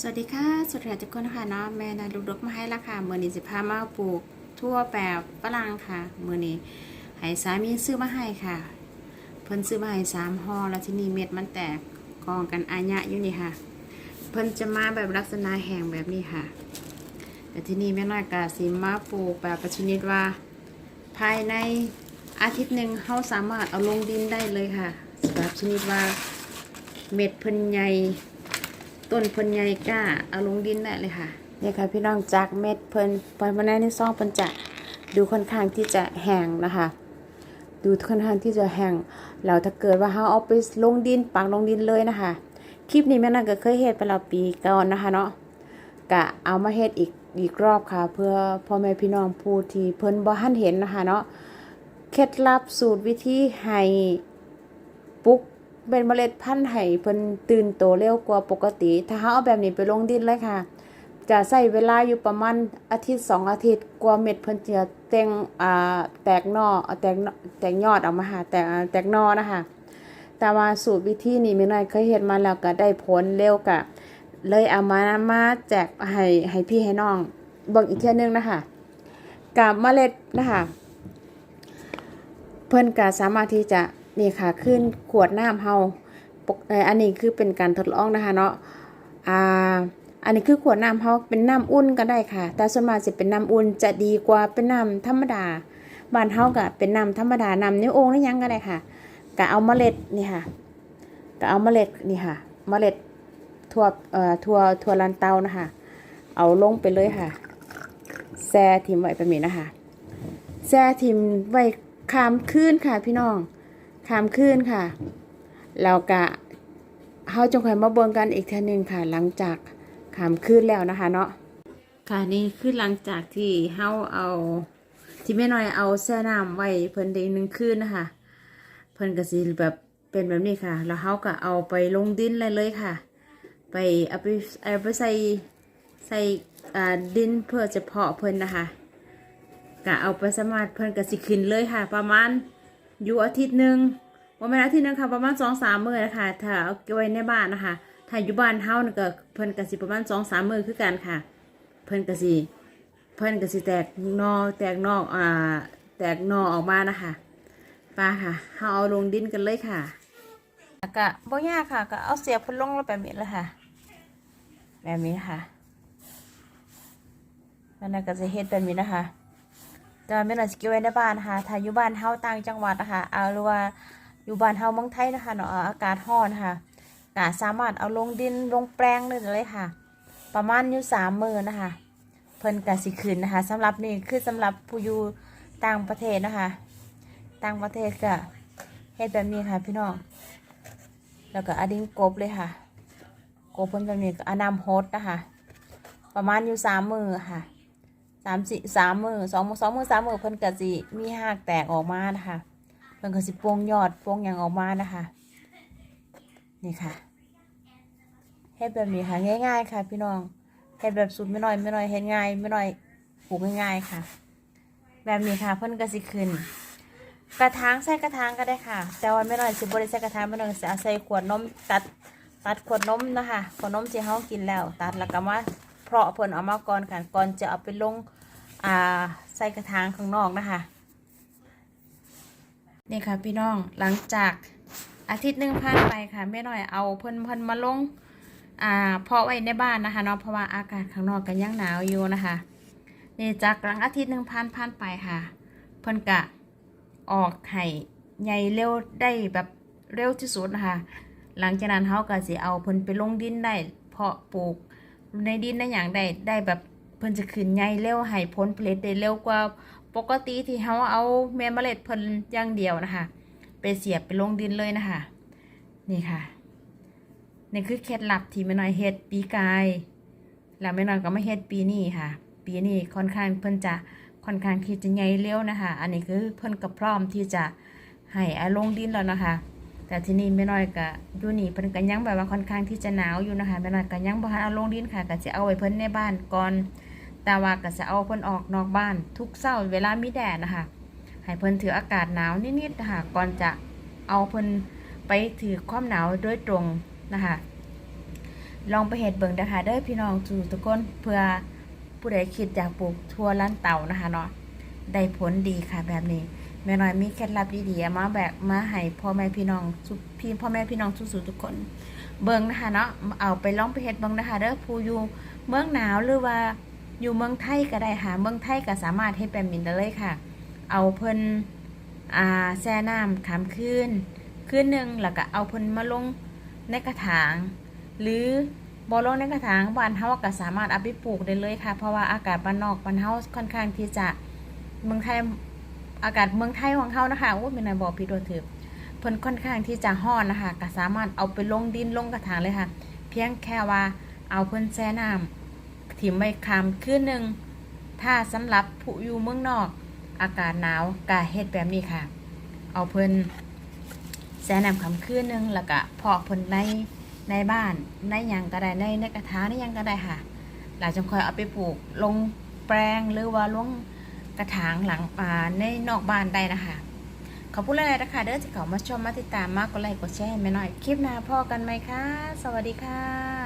สวัสดีค่ะสวัสดีทุกคนค่ะเนาะแม่นะลูกดกมาให้ละค่ะเมื่อนี้สิพามาปลูกทั่วแบบฝรั่งค่ะเมื่อนี้ให้สามีซื้อมาให้ค่ะ เพิ่นซื้อมาให้สามห่อแล้วที่นี่เม็ดมันแตกกองกันอายะอยู่นี่ค่ะ เพิ่นจะมาแบบลักษณะแห้งแบบนี้ค่ะ แต่ที่นี่แม่น้อยกะสิมาปลูกแบบประชนิดว่า ภายในอาทิตย์หนึ่งเขาสามารถเอาลงดินได้เลยค่ะแบบชนิดว่าเม็ดเพิ่นใหญ่ ต้นเพิ่นใหญ่กล้าเอาลงดินได้เลยค่ะเนี่ยค่ะพี่น้องจากเม็ดเพิ่นปอยมาในในซองเพิ่นจะดูค่อนข้างที่จะแห้งนะคะ ดูค่อนข้างที่จะแห้งแล้วถ้าเกิดว่าเฮาเอาไปลงดินปักลงดินเลยนะคะ คลิปนี้แม่นั่นก็เคยเฮ็ดไปแล้วปีก่อนนะคะเนาะกะเอามาเฮ็ดอีกอีกรอบค่ะ เพื่อพ่อแม่พี่น้องผู้ที่เพิ่นบ่ทันเห็นนะคะเนาะเคล็ดลับสูตรวิธีให้ เป็นเมล็ดพันธุ์ไห้เพิ่นตื่นโตเร็วกว่าปกติ ถ้าเฮาเอาแบบนี้ไปลงดินเลยค่ะ จะใช้เวลาอยู่ประมาณอาทิตย์สองอาทิตย์กว่าเม็ดเพิ่นจะแตงอ่าแตกนอแตกแตกยอดออกมาหาแตกแตกนอนะคะแต่ว่าสูตรวิธีนี้แม่น้อยเคยเฮ็ดมาแล้วก็ได้ผลเร็วกะเลยเอามามาแจกให้ให้พี่ให้น้องเบิ่งอีกเทื่อนึงนะคะกับเมล็ดนะคะเพิ่นก็สามารถที่จะ นี่ค่ะขึ้นขวดน้ำเฮาปกอันนี้คือเป็นการทดลองนะคะเนาะอ่าอันนี้คือขวดน้ำเฮาเป็นน้ำอุ่นก็ได้ค่ะ แต่ส่วนมากจะเป็นน้ำอุ่นจะดีกว่าเป็นน้ำธรรมดาบ้านเฮาก็เป็นน้ำธรรมดาน้ำนิ้วโอ่งนี่ยังก็ได้ค่ะก็เอาเมล็ดนี่ค่ะก็เอาเมล็ดนี่ค่ะ เมล็ดทั่วเอ่อทั่วทั่วลันเตานะคะ เอาลงไปเลยค่ะแช่ทิ้งไว้แบบนี้นะคะแช่ทิมไว้คามคืนค่ะพี่น้อง คามคืนค่ะแล้วก็เฮาจงคอยมาเบิ่งกันอีกทีนึงค่ะ หลังจากคามคืนแล้วนะคะเนาะค่ะนี่คือหลังจากที่เฮาเอาที่แม่น้อยเอาแช่น้ำไว้เพิ่นได้หนึ่งคืนนะคะเพิ่นก็สิแบบเป็นแบบนี้ค่ะ แล้วเฮาก็เอาไปลงดินเลยเลยค่ะ ไปเอาไปเอาไปใส่ใส่ดินเพื่อจะเพาะเพิ่นนะคะกะเอาไปสมัครเพิ่นกะสิขึ้นเลยค่ะ ประมาณ อยู่อาทิตย์หนึ่งว่าแม่นอาทิตย์หนึงค่ะประมาณสองสามมือนะคะถ้าเอาไว้ในบ้านนะคะถ้าอยู่บ้านเฮานี่ก็เพิ่นกะสิประมาณสองสามมือคือกันค่ะ เพิ่นกะสิเพิ่นกะสิแตกนอแตกนอกอ่าแตกนอออกมานะคะป้าค่ะเฮาเอาลงดินกันเลยค่ะกะบ่ยากค่ะ ก็เอาเสียบเพิ่นลงแล้วแบบนี้เลยค่ะ แบบนี้ค่ะแล้วนั่นก็จะเฮ็ดแบบนี้นะคะ จะไม่หน่อสกิลไว้ในบ้านนะคะถ้าอยู่บ้านเฮาต่างจังหวัดนะคะเอาหรือว่าอยู่บ้านเฮาเมืองไทยนะคะเนาะอากาศร้อนนะคะก็สามารถเอาลงดินลงแปลงได้เลยค่ะ ประมาณอยู่สามมือนะคะ เพิ่นกสิขึ้นนะคะสำหรับนี่คือสำหรับผู้อยู่ต่างประเทศนะคะ ต่างประเทศก็เฮ็ดแบบนี้ค่ะพี่น้องแล้วก็อดินกบเลยค่ะกบเพิ่นแบบนี้ก็อนำโฮสนะคะ ประมาณอยู่สามมือค่ะ สามสี่สามมือสองมือสองมือสามมือเพิ่นก็สิมีหากแตกออกมานะคะเพิ่นก็สิโปวงยอดโปวงหยังออกมานะคะ นี่ค่ะเฮ็ดแบบนี้ค่ะง่าย ๆ ค่ะ พี่น้องเฮ็ดแบบสูตรไม่น้อยไม่น้อยเฮ็ดง่ายไม่น้อยปลูกง่ายๆค่ะ แบบนี้ค่ะเพิ่นก็สิขึ้นกระถางใส่กระถางก็ได้ค่ะ แต่ว่าไม่น้อยสิบ่ได้ใส่กระถางไม่น้อยสิเอาใส่ขวดนมตัดตัดขวดนมนะคะขวดนมที่เฮากินแล้ว ตัดแล้วก็มาเพาะเพิ่นเอามาก่อนค่ะก่อนจะเอาไปลง ใส่กระถางข้างนอกนะคะ นี่ค่ะพี่น้องหลังจากอาทิตย์หนึ่งผ่านไปค่ะแม่หน่อยเอาเพิ่นเพิ่นมาลงอ่าเพาะไว้ในบ้านนะคะเนาะเพราะว่าอากาศข้างนอกก็ยังหนาวอยู่นะคะนี่จากหลังอาทิตย์หนึ่งผ่านผ่านไปค่ะ เพิ่นกะออกไข่ใหญ่เร็วได้แบบเร็วที่สุดนะคะ หลังจากนั้นเขาก็สิเอาเพิ่นไปลงดินได้ เพาะปลูกในดินได้อย่างใดได้แบบ เพิ่นจะขึ้นใหญ่เร็วให้ผลผลิตได้เร็วกว่าปกติที่เฮาเอาแม่เมล็ดเพิ่นอย่างเดียวนะคะ ไปเสียบไปลงดินเลยนะคะ นี่ค่ะ นี่คือเคล็ดลับที่แม่น้อยเฮ็ดปีกาย แล้วแม่น้อยก็มาเฮ็ดปีนี้ค่ะ ปีนี้ค่อนข้างเพิ่นจะค่อนข้างที่จะใหญ่เร็วนะคะ อันนี้คือเพิ่นก็พร้อมที่จะให้อาลงดินแล้วนะคะ แต่ที่นี่แม่น้อยก็อยู่นี่เพิ่นก็ยังแบบว่าค่อนข้างที่จะหนาวอยู่นะคะแม่น้อยก็ยังบ่ทันเอาลงดินค่ะก็สิเอาไว้เพิ่นในบ้านก่อนแต่ว่าก็จะเอาเพิ่นออกนอกบ้าน ทุกเช้าเวลามีแดดนะคะให้เพิ่นถืออากาศหนาวนิดๆนะคะก่อนจะเอาเพิ่นไปถือความหนาวโดยตรงนะคะลองไปเฮ็ดเบิ่งเด้อค่ะเด้อพี่น้องสู่ทุกคนเพื่อผู้ใดคิดอยากปลูกทั่วล้านเต่านะคะเนาะได้ผลดีค่ะแบบนี้ แม่น้อยมีเคล็ดลับดีๆมาแบกมาให้พ่อแม่พี่น้องสุพี่พ่อแม่พี่น้องสู่ๆทุกคน เบิ่งนะคะเนาะเอาไปลองไปเฮ็ดเบิ่งนะคะเด้อผู้อยู่เมืองหนาวหรือว่าอยู่เมืองไทยก็ได้ค่ะเมืองไทยก็สามารถเฮ็ดแบบนี้ได้เลยค่ะ เอาเพิ่นอ่าแช่น้ำขามคืนคืนหนึ่งแล้วก็เอาเพิ่นมาลงในกระถาง หรือบ่ลงในกระถางบ้านเฮาก็สามารถเอาไปปลูกได้เลยค่ะ เพราะว่าอากาศบ้านนอกบ้านเฮาค่อนข้างที่จะเมืองไทย อากาศเมืองไทยของเฮานะคะโอ้ยแม่นายบอกผิดตัวถือเพิ่นค่อนข้างที่จะฮ้อนนะคะก็สามารถเอาไปลงดินลงกระถางเลยค่ะ เพียงแค่ว่าเอาเพิ่นแช่น้ำถิ่มไว้คามคืนหนึ่งถ้าสำหรับผู้อยู่เมืองนอก อากาศหนาวก็เฮ็ดแบบนี้ค่ะ เอาเพิ่นแช่น้ำคำคืนหนึ่งแล้วก็เพาะเพิ่นในในบ้านในยังก็ได้ในในกระถางในยังก็ได้ค่ะหลังจังค่อยเอาไปปลูกลงแปลงหรือว่าลง กระถางหลังอ่าในนอกบ้านได้นะคะขอบคุณหลายนะคะเด้อที่เขามาชมมาติดตามมากกดไลค์กดแชร์ให้แม่หน่อย คลิปหน้าพ่อกันไหมคะ สวัสดีค่ะ